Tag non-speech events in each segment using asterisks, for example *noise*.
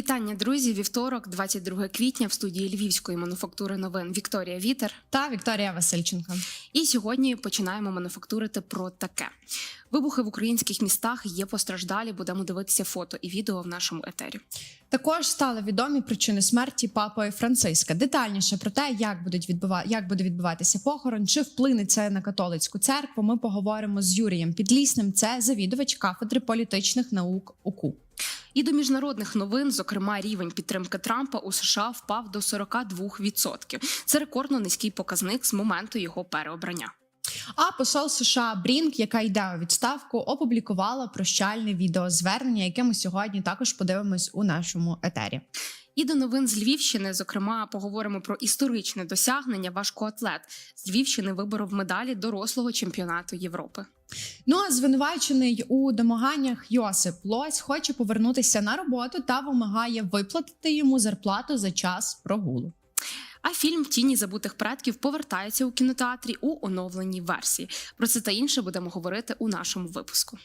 Вітання, друзі! Вівторок, 22 квітня, в студії Львівської мануфактури новин Вікторія Вітер. та Вікторія Васильченко. І сьогодні починаємо мануфактурити про таке: вибухи в українських містах є постраждалі. Будемо дивитися фото і відео в нашому етері. Також стали відомі причини смерті папи Франциска. Детальніше про те, як будуть відбува... як буде відбуватися похорон, чи вплине це на католицьку церкву. Ми поговоримо з Юрієм Підлісним. Це завідувач кафедри політичних наук УКУ. І до міжнародних новин, зокрема, рівень підтримки Трампа у США впав до 42%. Це рекордно низький показник з моменту його переобрання. А посол США Брінк, яка йде у відставку, опублікувала прощальне відеозвернення, яке ми сьогодні також подивимось у нашому етері. І до новин з Львівщини, зокрема, поговоримо про історичне досягнення важкоатлет з Львівщини виборов медалі дорослого чемпіонату Європи. Ну а звинувачений у домаганнях Йосип Лось хоче повернутися на роботу та вимагає виплатити йому зарплату за час прогулу. А фільм Тіні забутих предків повертається у кінотеатрі у оновленій версії. Про це та інше будемо говорити у нашому випуску.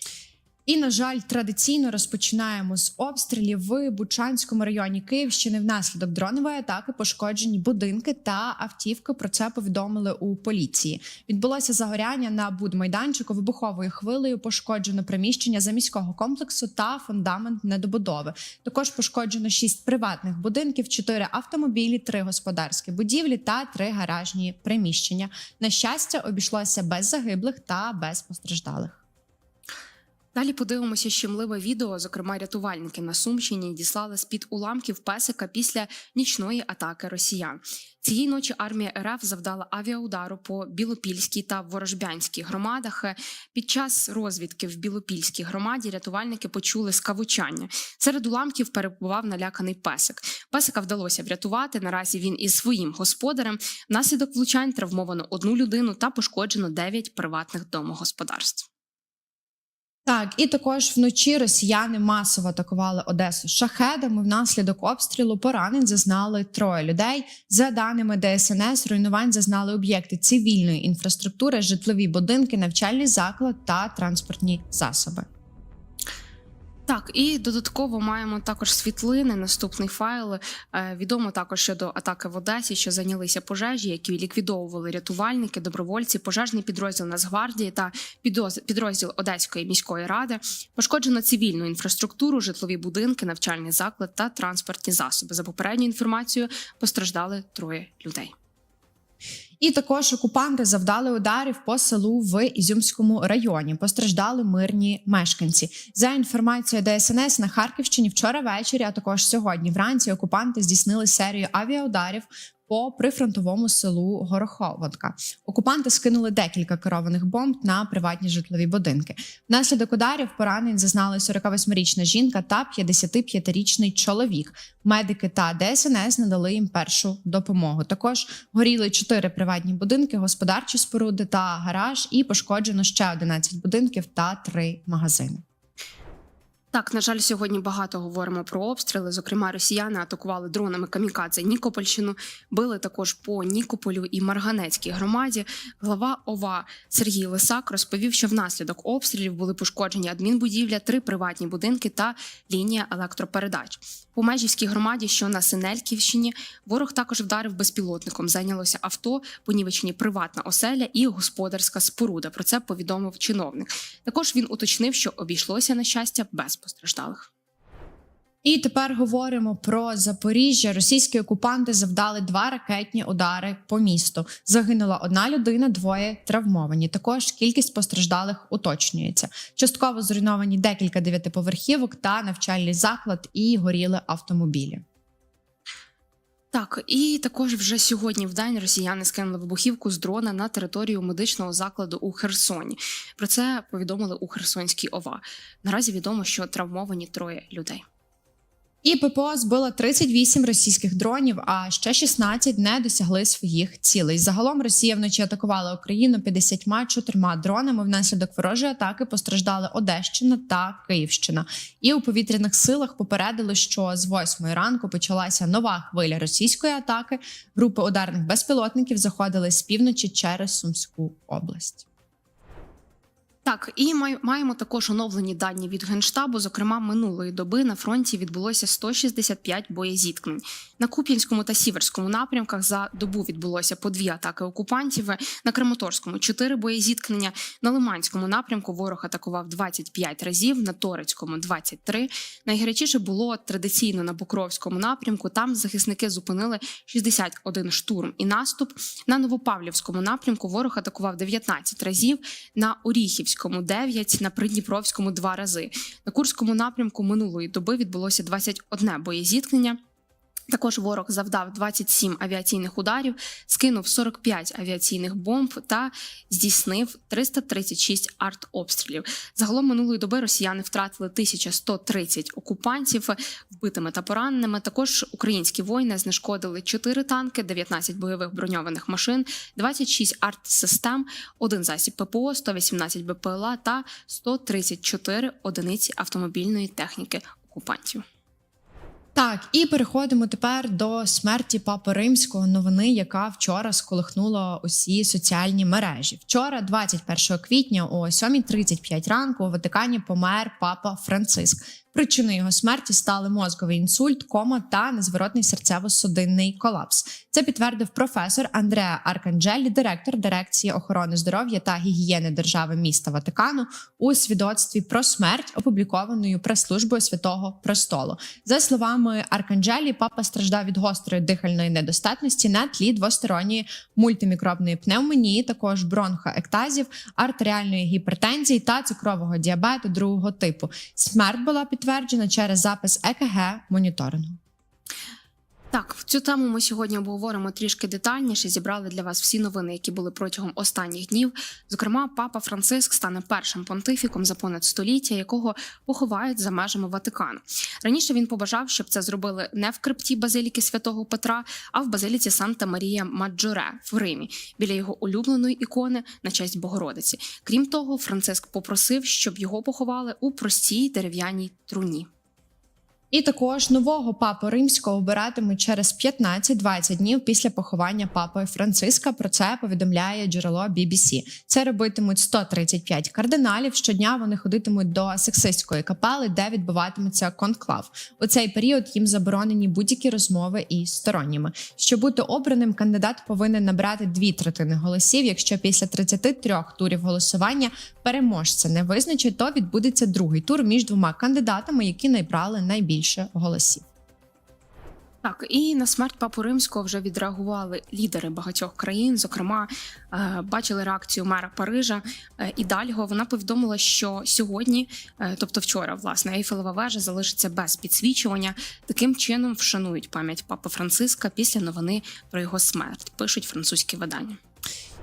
І, на жаль, традиційно розпочинаємо з обстрілів в Бучанському районі Київщини. Внаслідок дронової атаки пошкоджені будинки та автівки. Про це повідомили у поліції. Відбулося загоряння на будмайданчику вибуховою хвилею. Пошкоджено приміщення заміського комплексу та фундамент недобудови. Також пошкоджено шість приватних будинків, чотири автомобілі, три господарські будівлі та три гаражні приміщення. На щастя, обійшлося без загиблих та без постраждалих. Далі подивимося щемливе відео. Зокрема, рятувальники на Сумщині діслали з під уламків песика після нічної атаки росіян. Цієї ночі армія РФ завдала авіаудару по Білопільській та Ворожбянській громадах. Під час розвідки в Білопільській громаді рятувальники почули скавучання. Серед уламків перебував наляканий песик. Песика вдалося врятувати. Наразі він із своїм господарем. Внаслідок влучань травмовано одну людину та пошкоджено дев'ять приватних домогосподарств. Так, і також вночі росіяни масово атакували Одесу шахедами. Внаслідок обстрілу поранень зазнали троє людей. За даними ДСНС, руйнувань зазнали об'єкти цивільної інфраструктури, житлові будинки, навчальний заклад та транспортні засоби. Так, і додатково маємо також світлини. Наступний файл. Е, Відомо також щодо атаки в Одесі, що зайнялися пожежі, які ліквідовували рятувальники, добровольці, пожежний підрозділ Нацгвардії та підрозділ Одеської міської ради. Пошкоджено цивільну інфраструктуру, житлові будинки, навчальний заклад та транспортні засоби. За попередньою інформацією постраждали троє людей. І також окупанти завдали ударів по селу в Ізюмському районі. Постраждали мирні мешканці. За інформацією ДСНС на Харківщині вчора ввечері, а також сьогодні вранці окупанти здійснили серію авіаударів по прифронтовому селу Гороховодка. Окупанти скинули декілька керованих бомб на приватні житлові будинки. Внаслідок ударів поранень зазнали 48-річна жінка та 55-річний чоловік. Медики та ДСНС надали їм першу допомогу. Також горіли чотири приватні будинки, господарчі споруди та гараж, і пошкоджено ще 11 будинків та три магазини. Так, на жаль, сьогодні багато говоримо про обстріли. Зокрема, росіяни атакували дронами камікадзе Нікопольщину, били також по Нікополю і Марганецькій громаді. Глава ОВА Сергій Лисак розповів, що внаслідок обстрілів були пошкоджені адмінбудівля, три приватні будинки та лінія електропередач. По Межівській громаді, що на Синельківщині, ворог також вдарив безпілотником. Зайнялося авто, понівечені приватна оселя і господарська споруда. Про це повідомив чиновник. Також він уточнив, що обійшлося на щастя без постраждалих. І тепер говоримо про Запоріжжя. Російські окупанти завдали два ракетні удари по місту. Загинула одна людина, двоє травмовані. Також кількість постраждалих уточнюється. Частково зруйновані декілька дев'ятиповерхівок та навчальний заклад і горіли автомобілі. Так, і також вже сьогодні в день росіяни скинули вибухівку з дрона на територію медичного закладу у Херсоні. Про це повідомили у Херсонській ОВА. Наразі відомо, що травмовані троє людей. І ППО збило 38 російських дронів, а ще 16 не досягли своїх цілей. Загалом Росія вночі атакувала Україну 54 дронами. Внаслідок ворожої атаки постраждали Одещина та Київщина. І у повітряних силах попередили, що з 8 ранку почалася нова хвиля російської атаки. Групи ударних безпілотників заходили з півночі через Сумську область. Так, і маємо також оновлені дані від генштабу. Зокрема, минулої доби на фронті відбулося 165 боєзіткнень. На Куп'янському та Сіверському напрямках за добу відбулося по дві атаки окупантів. На Краматорському чотири боєзіткнення. На Лиманському напрямку ворог атакував 25 разів, на Торецькому 23. Найгарячіше було традиційно на Покровському напрямку. Там захисники зупинили 61 штурм і наступ. На Новопавлівському напрямку ворог атакував 19 разів. На Оріхівському 9, на Придніпровському 2 рази. На Курському напрямку минулої доби відбулося 21 боєзіткнення. Також ворог завдав 27 авіаційних ударів, скинув 45 авіаційних бомб та здійснив 336 артобстрілів. Загалом минулої доби росіяни втратили 1130 окупантів вбитими та пораненими. Також українські воїни знешкодили 4 танки, 19 бойових броньованих машин, 26 артсистем, один засіб ППО, 118 БПЛА та 134 одиниці автомобільної техніки окупантів. Так, і переходимо тепер до смерті папи римського новини, яка вчора сколихнула усі соціальні мережі. Вчора, 21 квітня, о 7.35 ранку, у Ватикані помер папа Франциск. Причиною його смерті стали мозковий інсульт, кома та незворотний серцево-судинний колапс. Це підтвердив професор Андреа Арканджелі, директор дирекції охорони здоров'я та гігієни держави міста Ватикану, у свідоцтві про смерть, опублікованою прес-службою Святого Престолу. За словами Арканджелі, папа страждав від гострої дихальної недостатності на тлі двосторонньої мультимікробної пневмонії, також бронхоектазів, артеріальної гіпертензії та цукрового діабету другого типу. Смерть була підтверджена через запис ЕКГ моніторингу. Так, в цю тему ми сьогодні обговоримо трішки детальніше. Зібрали для вас всі новини, які були протягом останніх днів. Зокрема, папа Франциск стане першим понтифіком за понад століття, якого поховають за межами Ватикану. Раніше він побажав, щоб це зробили не в крипті базиліки святого Петра, а в базиліці Санта Марія Маджоре в Римі, біля його улюбленої ікони на честь Богородиці. Крім того, Франциск попросив, щоб його поховали у простій дерев'яній труні. І також нового папу римського обиратимуть через 15-20 днів після поховання папи Франциска. Про це повідомляє джерело BBC. Це робитимуть 135 кардиналів. Щодня вони ходитимуть до сексистської капели, де відбуватиметься конклав. У цей період їм заборонені будь-які розмови із сторонніми. Щоб бути обраним, кандидат повинен набрати дві третини голосів. Якщо після 33 турів голосування переможця не визначить, то відбудеться другий тур між двома кандидатами, які набрали найбільше голосів. Так, і на смерть папу римського вже відреагували лідери багатьох країн. Зокрема, е, бачили реакцію мера Парижа е, Ідальго. Вона повідомила, що сьогодні, е, тобто вчора, власне, Ейфелева вежа залишиться без підсвічування. Таким чином вшанують пам'ять папи Франциска після новини про його смерть. Пишуть французькі видання.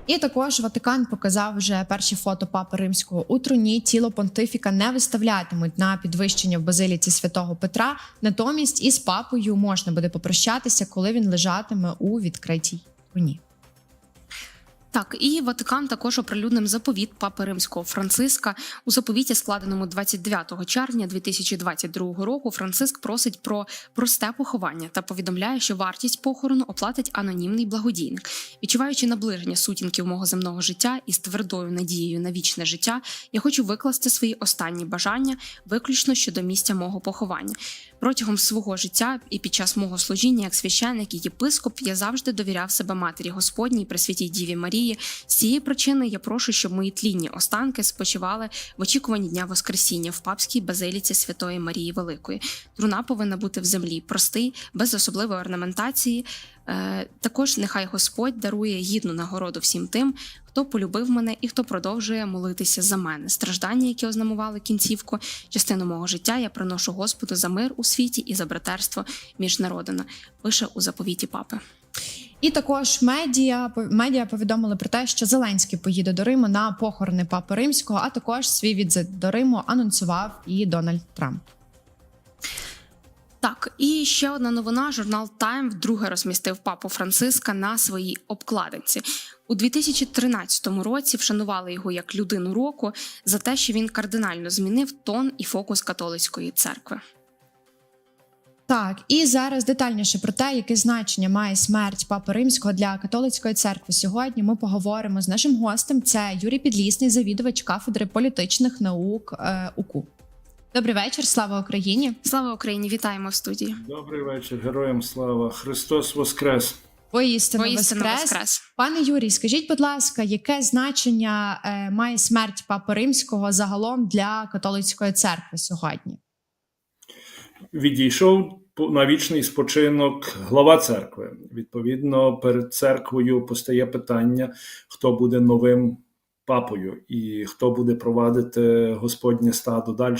І також Ватикан показав вже перші фото папи римського у труні. Тіло понтифіка не виставлятимуть на підвищення в базиліці святого Петра. Натомість із папою можна буде попрощатися, коли він лежатиме у відкритій труні. Так, і Ватикан також оприлюднив заповіт папи римського Франциска. У заповіті, складеному 29 червня 2022 року, Франциск просить про просте поховання та повідомляє, що вартість похорону оплатить анонімний благодійник. Відчуваючи наближення сутінків мого земного життя і з твердою надією на вічне життя, я хочу викласти свої останні бажання виключно щодо місця мого поховання. Протягом свого життя і під час мого служіння як священник і єпископ я завжди довіряв себе матері Господній, Пресвятій Діві Марії. З цієї причини я прошу, щоб мої тлінні останки спочивали в очікуванні дня Воскресіння в папській базиліці Святої Марії Великої. Труна повинна бути в землі простий, без особливої орнаментації. Е, також нехай Господь дарує гідну нагороду всім тим, хто полюбив мене і хто продовжує молитися за мене. Страждання, які ознамували кінцівку, частину мого життя я приношу Господу за мир у світі і за братерство між народами. Пише у заповіті папи. І також медіа медіа повідомили про те, що Зеленський поїде до Риму на похорони папи римського. А також свій відзит до Риму анонсував і Дональд Трамп. Так, і ще одна новина: журнал Time вдруге розмістив папу Франциска на своїй обкладинці. У 2013 році вшанували його як людину року за те, що він кардинально змінив тон і фокус католицької церкви. Так, і зараз детальніше про те, яке значення має смерть Папи Римського для католицької церкви. Сьогодні ми поговоримо з нашим гостем. Це Юрій Підлісний, завідувач кафедри політичних наук е, УКУ. Добрий вечір, слава Україні! Слава Україні! Вітаємо в студії. Добрий вечір, героям слава! Христос Воскрес! Воістину Воістину воскрес. воскрес. Пане Юрій, скажіть, будь ласка, яке значення е, має смерть Папи Римського загалом для католицької церкви сьогодні? Відійшов по- на вічний спочинок глава церкви. Відповідно, перед церквою постає питання, хто буде новим папою і хто буде провадити Господнє стадо далі.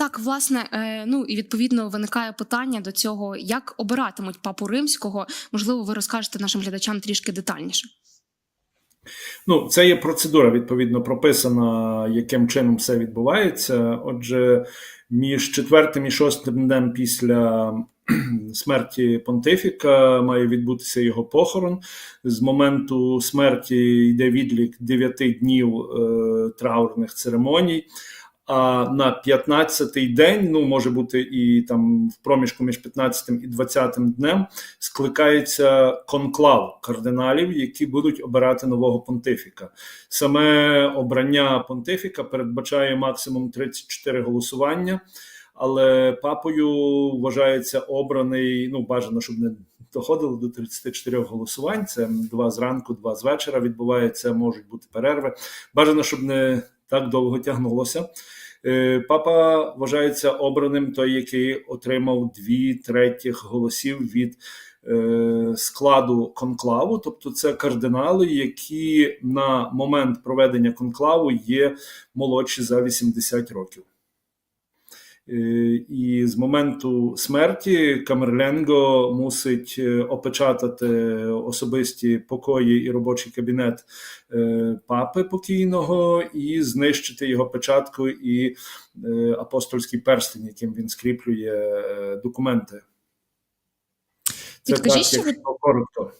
Так, власне, е, ну і відповідно виникає питання до цього, як обиратимуть папу римського. Можливо, ви розкажете нашим глядачам трішки детальніше. Ну, це є процедура, відповідно, прописана, яким чином все відбувається. Отже, між четвертим і шостим днем після смерті понтифіка має відбутися його похорон. З моменту смерті йде відлік 9 днів е, траурних церемоній. А на 15-й день, ну може бути і там в проміжку між 15 і 20 днем, скликається конклав кардиналів, які будуть обирати нового понтифіка. Саме обрання понтифіка передбачає максимум 34 голосування, але папою вважається обраний. Ну, бажано, щоб не доходило до 34 голосувань. Це два зранку, два з вечора. Відбувається, можуть бути перерви. Бажано, щоб не так довго тягнулося. Е, Папа вважається обраним той, який отримав дві третіх голосів від е, складу конклаву, тобто це кардинали, які на момент проведення конклаву є молодші за 80 років. Е, І з моменту смерті Камерленго мусить е, опечатати особисті покої і робочий кабінет е, папи покійного і знищити його печатку і апостольський перстень, яким він скріплює документи. Це Підкажіть, так, якщо коротко.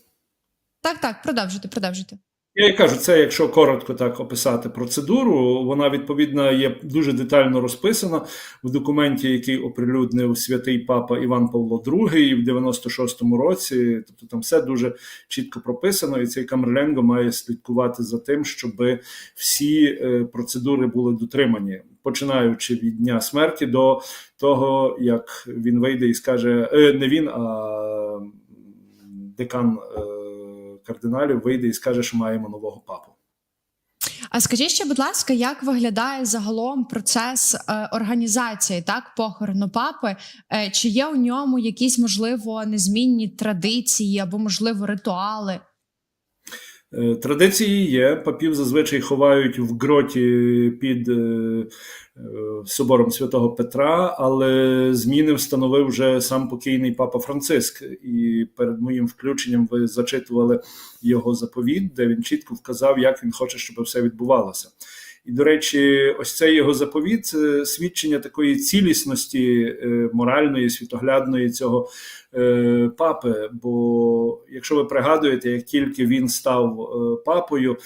Так, так, продовжуйте, продовжуйте. Я і кажу, це якщо коротко так описати процедуру, вона відповідно є дуже детально розписана в документі, який оприлюднив святий папа Іван Павло II в 96-му році. Тобто там все дуже чітко прописано, і цей Камерленго має слідкувати за тим, щоб всі е, процедури були дотримані, починаючи від дня смерті до того, як він вийде і скаже: е, не він, а декан. Кардиналів вийде і скаже, що маємо нового папу. А скажіть ще, будь ласка, як виглядає загалом процес е, організації так похорону папи? Е, чи є у ньому якісь можливо незмінні традиції або можливо ритуали? Е, Традиції є. Папів зазвичай ховають в гроті під е, е, собором святого Петра, але зміни встановив вже сам покійний папа Франциск. І перед моїм включенням ви зачитували його заповіт, де він чітко вказав, як він хоче, щоб все відбувалося. І, до речі, ось цей його заповіт це свідчення такої цілісності е, моральної, світоглядної цього е, папи. Бо, якщо ви пригадуєте, як тільки він став е, папою,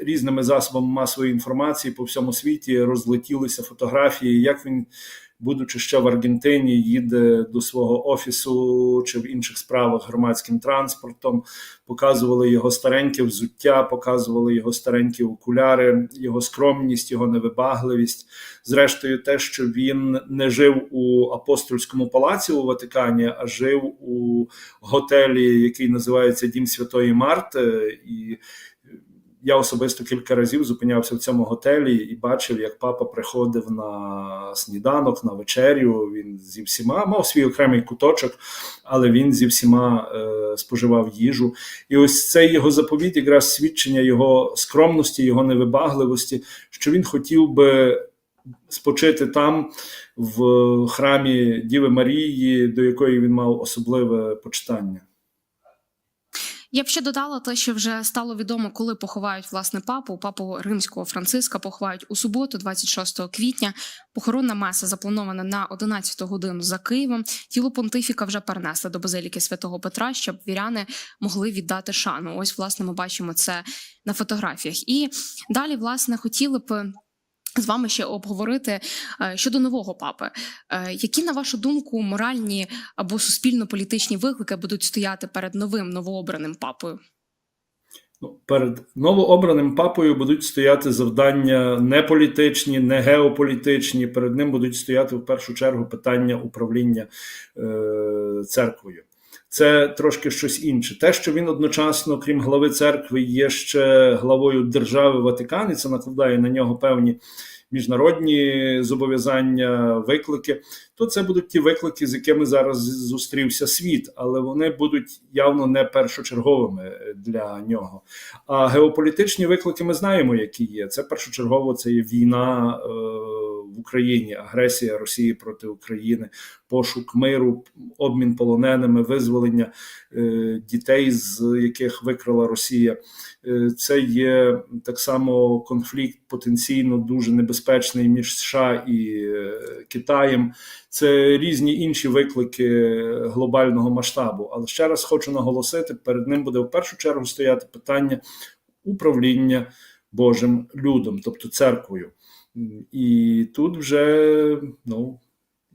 різними засобами масової інформації по всьому світі розлетілися фотографії, як він. Будучи ще в Аргентині, їде до свого офісу чи в інших справах громадським транспортом, показували його стареньке взуття, показували його старенькі окуляри, його скромність, його невибагливість. Зрештою, те, що він не жив у апостольському палаці у Ватикані, а жив у готелі, який називається Дім Святої Марти. І я особисто кілька разів зупинявся в цьому готелі і бачив, як папа приходив на сніданок, на вечерю. Він зі всіма мав свій окремий куточок, але він зі всіма е, споживав їжу. І ось цей його заповіт, якраз свідчення його скромності, його невибагливості, що він хотів би спочити там, в храмі Діви Марії, до якої він мав особливе почитання. Я б ще додала те, що вже стало відомо, коли поховають власне папу. Папу римського Франциска поховають у суботу, 26 квітня. Похоронна меса запланована на 11 годину за Києвом. Тіло понтифіка вже перенесли до базиліки святого Петра, щоб віряни могли віддати шану. Ось, власне, ми бачимо це на фотографіях. І далі, власне, хотіли б з вами ще обговорити е, щодо нового папи. Е, Які, на вашу думку, моральні або суспільно-політичні виклики будуть стояти перед новим новообраним папою? Ну, перед новообраним папою будуть стояти завдання не політичні, не геополітичні. Перед ним будуть стояти в першу чергу питання управління е, церквою. Це трошки щось інше. Те, що він одночасно, крім глави церкви, є ще главою держави Ватикан, і це накладає на нього певні міжнародні зобов'язання, виклики. То це будуть ті виклики, з якими зараз зустрівся світ, але вони будуть явно не першочерговими для нього. А геополітичні виклики ми знаємо, які є. Це першочергово це є війна е, в Україні, агресія Росії проти України, пошук миру, обмін полоненими, визволення е, дітей, з яких викрала Росія. Е, Це є так само конфлікт потенційно дуже небезпечний між США і е, Китаєм. Це різні інші виклики глобального масштабу. Але ще раз хочу наголосити: перед ним буде в першу чергу стояти питання управління Божим людом, тобто церквою. І тут вже ну,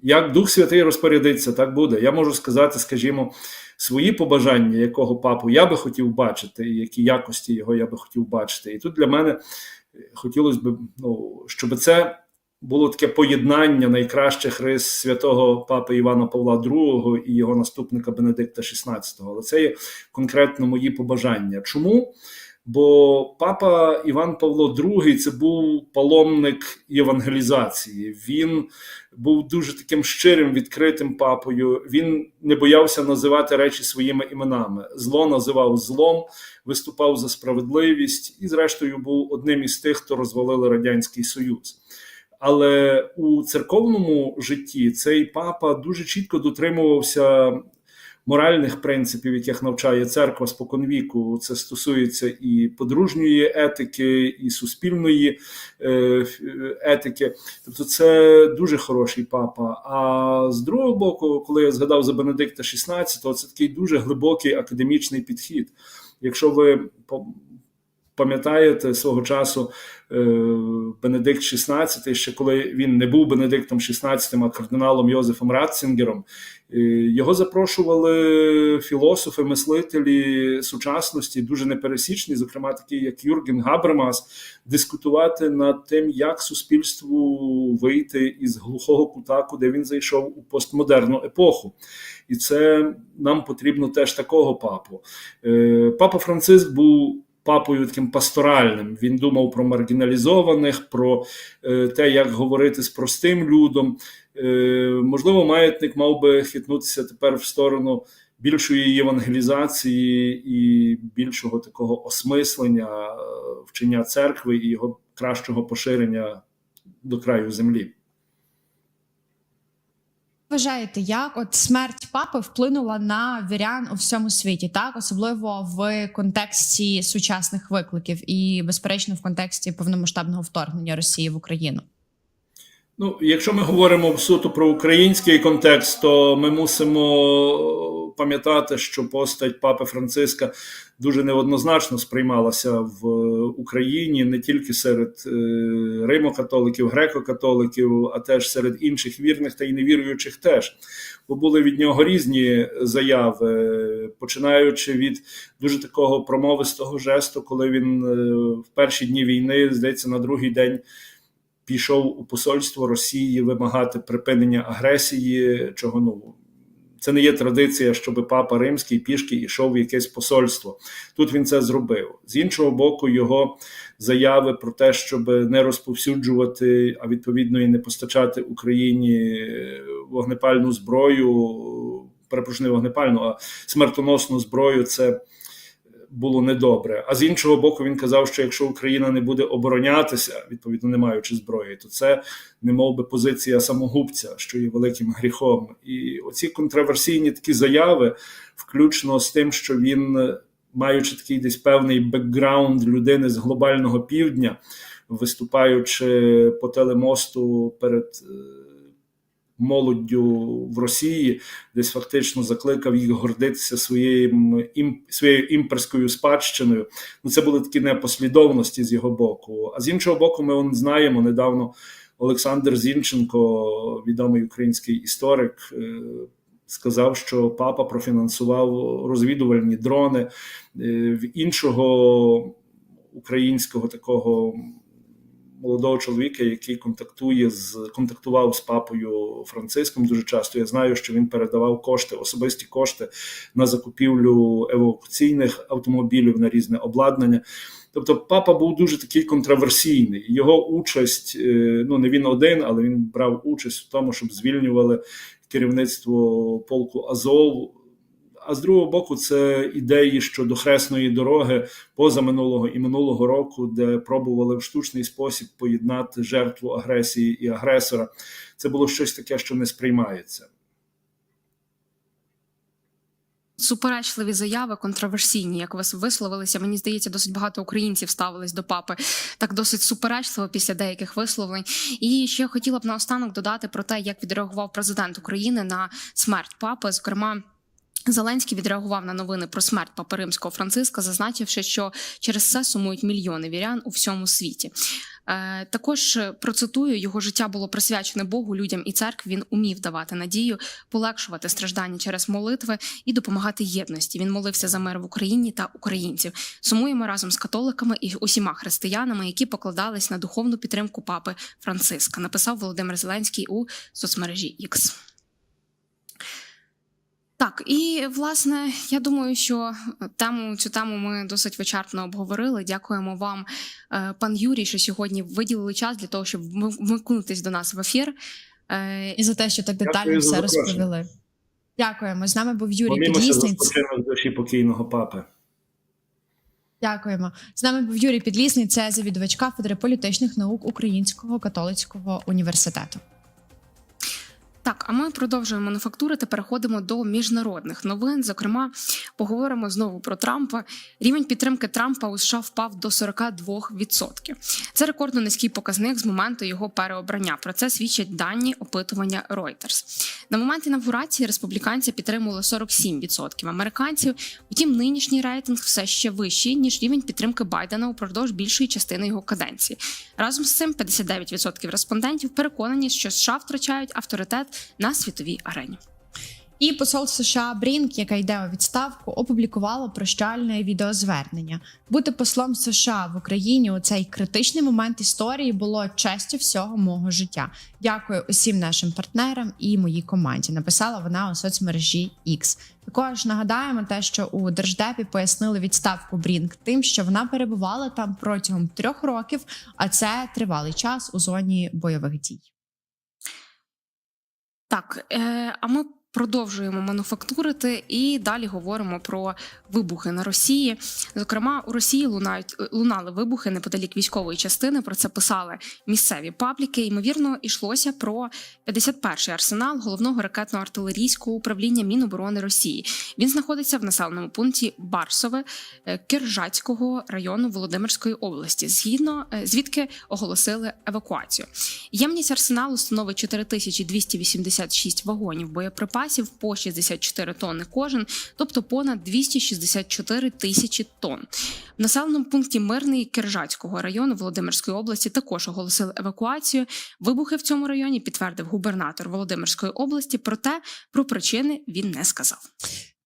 як Дух Святий розпорядиться, так буде. Я можу сказати, скажімо, свої побажання, якого папу я би хотів бачити, і які якості його я би хотів бачити. І тут для мене хотілося б, ну, щоб це було таке поєднання найкращих рис святого папи Івана Павла II і його наступника Бенедикта XVI. Але це є конкретно мої побажання. Чому? Бо папа Іван Павло II це був паломник євангелізації. Він був дуже таким щирим, відкритим папою. Він не боявся називати речі своїми іменами. Зло називав злом, виступав за справедливість і, зрештою, був одним із тих, хто розвалили радянський союз. Але у церковному житті цей папа дуже чітко дотримувався моральних принципів, яких навчає церква споконвіку. Це стосується і подружньої етики, і суспільної е, етики. Тобто, це дуже хороший папа. А з другого боку, коли я згадав за Бенедикта XVI, це такий дуже глибокий академічний підхід. Якщо ви пам'ятаєте свого часу е, Бенедикт XVI, ще коли він не був Бенедиктом XVI, а кардиналом Йозефом Ратцингером, е, його запрошували філософи, мислителі сучасності, дуже непересічні, зокрема такі, як Юрген Габермас, дискутувати над тим, як суспільству вийти із глухого кута, куди він зайшов у постмодерну епоху. І це нам потрібно теж такого папу. Е, Папа Франциск був папою таким пасторальним. Він думав про маргіналізованих, про е, те, як говорити з простим людом. Е, можливо, маятник мав би хитнутися тепер в сторону більшої євангелізації і більшого такого осмислення е, вчення церкви і його кращого поширення до краю землі. Вважаєте, як от смерть папи вплинула на вірян у всьому світі, так особливо в контексті сучасних викликів і, безперечно, в контексті повномасштабного вторгнення Росії в Україну? Ну, якщо ми говоримо суто про український контекст, то ми мусимо пам'ятати, що постать папи Франциска дуже неоднозначно сприймалася в Україні не тільки серед римокатоликів, греко-католиків, а теж серед інших вірних та й невіруючих теж. Бо були від нього різні заяви, починаючи від дуже такого промовистого жесту, коли він в перші дні війни, здається, на другий день пішов у посольство Росії вимагати припинення агресії, чого ну. Це не є традиція, щоб папа римський пішки йшов в якесь посольство. Тут він це зробив. З іншого боку, його заяви про те, щоб не розповсюджувати, а відповідно і не постачати Україні вогнепальну зброю, перепрошую, не вогнепальну, а смертоносну зброю. Це було недобре. А з іншого боку, він казав, що якщо Україна не буде оборонятися, відповідно не маючи зброї, то це не мов би позиція самогубця, що є великим гріхом. І оці контроверсійні такі заяви, включно з тим, що він, маючи такий десь певний бекграунд людини з глобального півдня, виступаючи по телемосту перед молоддю в Росії, десь фактично закликав їх гордитися своїм ім, своєю імперською спадщиною. Ну, це були такі непослідовності з його боку. А з іншого боку, ми знаємо недавно. Олександр Зінченко, відомий український історик, е, сказав, що папа профінансував розвідувальні дрони е, в іншого українського такого молодого чоловіка, який контактує з контактував з папою Франциском. Дуже часто я знаю, що він передавав кошти, особисті кошти на закупівлю евакуаційних автомобілів на різне обладнання. Тобто, папа був дуже такий контроверсійний. Його участь, е, ну не він один, але він брав участь в тому, щоб звільнювали керівництво полку Азов. А з другого боку, це ідеї щодо хресної дороги поза минулого і минулого року, де пробували в штучний спосіб поєднати жертву агресії і агресора. Це було щось таке, що не сприймається. Суперечливі заяви, контроверсійні, як ви висловилися. Мені здається, досить багато українців ставились до папи так досить суперечливо після деяких висловлень. І ще хотіла б наостанок додати про те, як відреагував президент України на смерть папи. Зокрема. Зеленський відреагував на новини про смерть папи римського Франциска, зазначивши, що через це сумують мільйони вірян у всьому світі. Е, також процитую його життя було присвячене Богу, людям і церкві. Він умів давати надію, полегшувати страждання через молитви і допомагати єдності. Він молився за мир в Україні та українців. Сумуємо разом з католиками і усіма християнами, які покладались на духовну підтримку папи Франциска. Написав Володимир Зеленський у соцмережі X. Так, і власне, я думаю, що тему цю тему ми досить вичерпно обговорили. Дякуємо вам, е, пан Юрій, що сьогодні виділили час для того, щоб вмикнутись до нас в ефір. Е, І за те, що так детально Дякую все розповіли. Дякуємо. З нами був Юрій спочинок душі покійного папи. Дякуємо. З нами був Юрій Підлісний, це завідувач кафедри політичних наук Українського католицького університету. Так, а ми продовжуємо мануфактури та переходимо до міжнародних новин. Зокрема, поговоримо знову про Трампа. Рівень підтримки Трампа у США впав до 42%. Це рекордно низький показник з моменту його переобрання. Про це свідчать дані опитування Reuters. На момент інавгурації республіканці підтримували 47% американців. Утім, нинішній рейтинг все ще вищий ніж рівень підтримки Байдена упродовж більшої частини його каденції. Разом з цим 59% респондентів переконані, що США втрачають авторитет на світовій арені. І посол США Брінк, яка йде у відставку, опублікувала прощальне відеозвернення. Бути послом США в Україні у цей критичний момент історії було честю всього мого життя. Дякую усім нашим партнерам і моїй команді. Написала вона у соцмережі X. Також нагадаємо те, що у держдепі пояснили відставку Брінк тим, що вона перебувала там протягом трьох років, а це тривалий час у зоні бойових дій. Так, е, а ми продовжуємо мануфактурити і далі говоримо про вибухи на Росії. Зокрема, у Росії лунають лунали вибухи неподалік військової частини. Про це писали місцеві пабліки. Ймовірно, йшлося про 51-й арсенал головного ракетно-артилерійського управління Міноборони Росії. Він знаходиться в населеному пункті Барсове е, Киржацького району Володимирської області. Згідно е, звідки оголосили евакуацію. Ємність арсеналу становить 4286 вагонів боєприпасів по 64 тонни кожен, тобто понад 264 тисячі тонн. В населеному пункті Мирний Киржацького району Володимирської області також оголосили евакуацію. Вибухи в цьому районі підтвердив губернатор Володимирської області. Проте про причини він не сказав.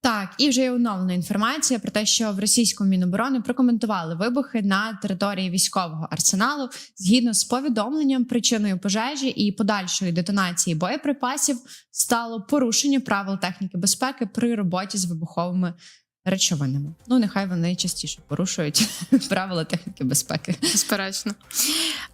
Так, і вже є оновлена інформація про те, що в російському міноборони прокоментували вибухи на території військового арсеналу згідно з повідомленням, причиною пожежі і подальшої детонації боєприпасів стало порушення правил техніки безпеки при роботі з вибуховими речовинами. Ну нехай вони частіше порушують *laughs* правила техніки безпеки. Безперечно.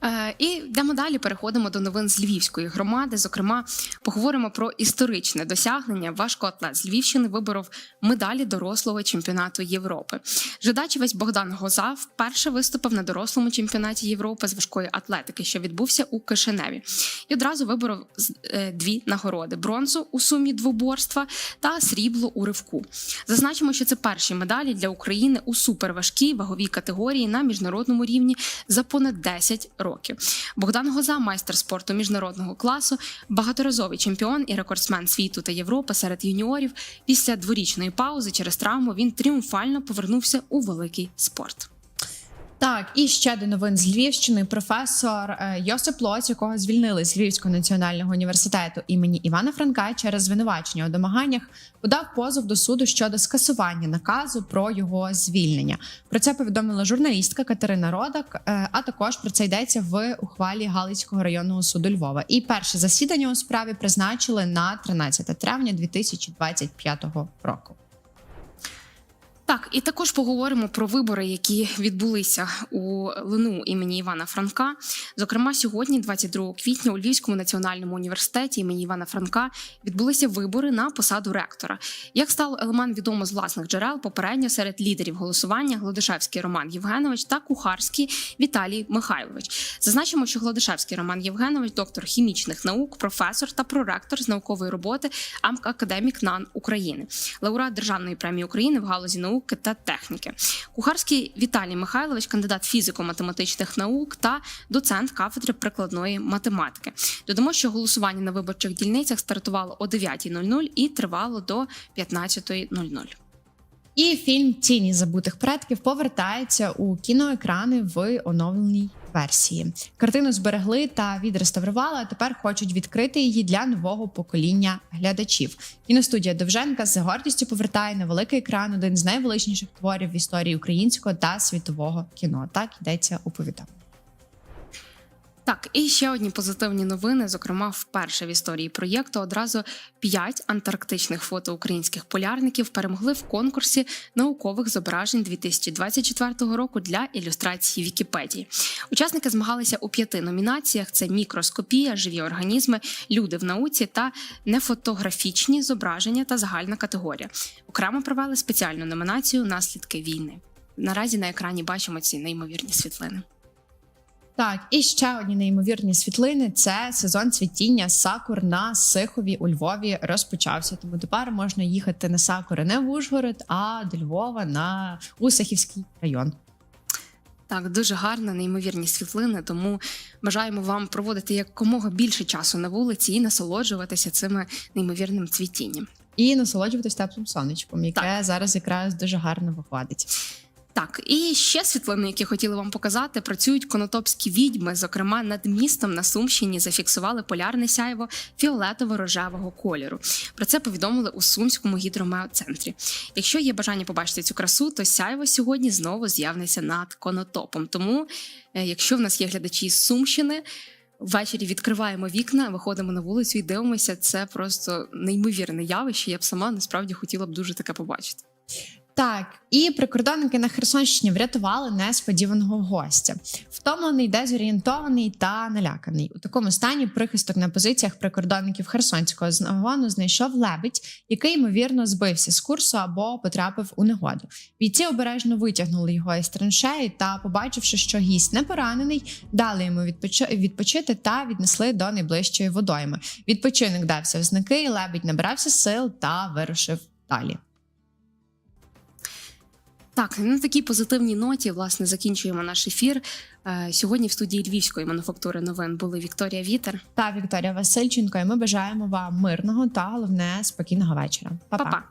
Е, і йдемо далі. Переходимо до новин з Львівської громади. Зокрема, поговоримо про історичне досягнення. Важкоатлет з Львівщини виборов медалі дорослого чемпіонату Європи. Жидачівець Богдан Гоза вперше виступив на дорослому чемпіонаті Європи з важкої атлетики, що відбувся у Кишиневі. І одразу виборов е, дві нагороди: бронзу у сумі двоборства та срібло у ривку. Зазначимо, що це перші медалі для України у суперважкій ваговій категорії на міжнародному рівні за понад 10 років. Богдан Гоза, майстер спорту міжнародного класу, багаторазовий чемпіон і рекордсмен світу та Європи серед юніорів. Після дворічної паузи через травму він тріумфально повернувся у великий спорт. Так, і ще до новин з Львівщини. Професор е, Йосип Лоць, якого звільнили з Львівського національного університету імені Івана Франка через звинувачення у домаганнях, подав позов до суду щодо скасування наказу про його звільнення. Про це повідомила журналістка Катерина Родак. е, А також про це йдеться в ухвалі Галицького районного суду Львова. І перше засідання у справі призначили на 13 травня 2025 року. Так, і також поговоримо про вибори, які відбулися у Лину імені Івана Франка. Зокрема, сьогодні, 22 квітня, у Львівському національному університеті імені Івана Франка відбулися вибори на посаду ректора. Як стало елемент відомо з власних джерел, попередньо серед лідерів голосування Гладишевський Роман Євгенович та Кухарський Віталій Михайлович. Зазначимо, що Гладишевський Роман Євгенович, доктор хімічних наук, професор та проректор з наукової роботи АМК Академік НАН України, лауреат Державної премії України в галузі науки та техніки. Кухарський Віталій Михайлович, кандидат фізико-математичних наук та доцент кафедри прикладної математики. Додамо, що голосування на виборчих дільницях стартувало о 9.00 і тривало до 15.00. І фільм Тіні забутих предків повертається у кіноекрани в оновленій версії. Картину зберегли та відреставрували. а Тепер хочуть відкрити її для нового покоління глядачів. Кіностудія Довженка з гордістю повертає на великий екран один з найвеличніших творів в історії українського та світового кіно. Так йдеться у повідомленні. Так, і ще одні позитивні новини. Зокрема, вперше в історії проєкту одразу п'ять антарктичних фото українських полярників перемогли в конкурсі наукових зображень 2024 року для ілюстрації Вікіпедії. Учасники змагалися у п'яти номінаціях: це мікроскопія, живі організми, люди в науці та нефотографічні зображення та загальна категорія. Окремо провели спеціальну номінацію Наслідки війни. Наразі на екрані бачимо ці неймовірні світлини. Так, і ще одні неймовірні світлини. Це сезон цвітіння сакур на Сихові у Львові розпочався. Тому тепер можна їхати на сакури не в Ужгород, а до Львова на Усахівський район. Так, дуже гарно, неймовірні світлини. Тому бажаємо вам проводити якомога більше часу на вулиці і насолоджуватися цими неймовірним цвітінням. І насолоджуватись теплим сонечком, яке Так. зараз якраз дуже гарно виходить. Так, і ще світлини, які хотіли вам показати, працюють конотопські відьми. Зокрема, над містом на Сумщині зафіксували полярне сяйво фіолетово-рожевого кольору. Про це повідомили у Сумському гідромеоцентрі. Якщо є бажання побачити цю красу, то сяйво сьогодні знову з'явиться над конотопом. Тому, е, якщо в нас є глядачі з Сумщини. Ввечері відкриваємо вікна, виходимо на вулицю і дивимося. Це просто неймовірне явище. Я б сама насправді хотіла б дуже таке побачити. Так, і прикордонники на Херсонщині врятували несподіваного гостя. Втомлений, дезорієнтований та наляканий. У такому стані прихисток на позиціях прикордонників Херсонського загону знайшов лебедь, який ймовірно збився з курсу або потрапив у негоду. Бійці обережно витягнули його із траншеї та, побачивши, що гість не поранений, дали йому відпочи- відпочити та віднесли до найближчої водойми. Відпочинок дався в знаки, лебедь набрався сил та вирушив далі. Так, на такій позитивній ноті власне закінчуємо наш ефір. Е, Сьогодні в студії Львівської мануфактури новин були Вікторія Вітер. та Вікторія Васильченко. І ми бажаємо вам мирного та головне спокійного вечора. Па-па.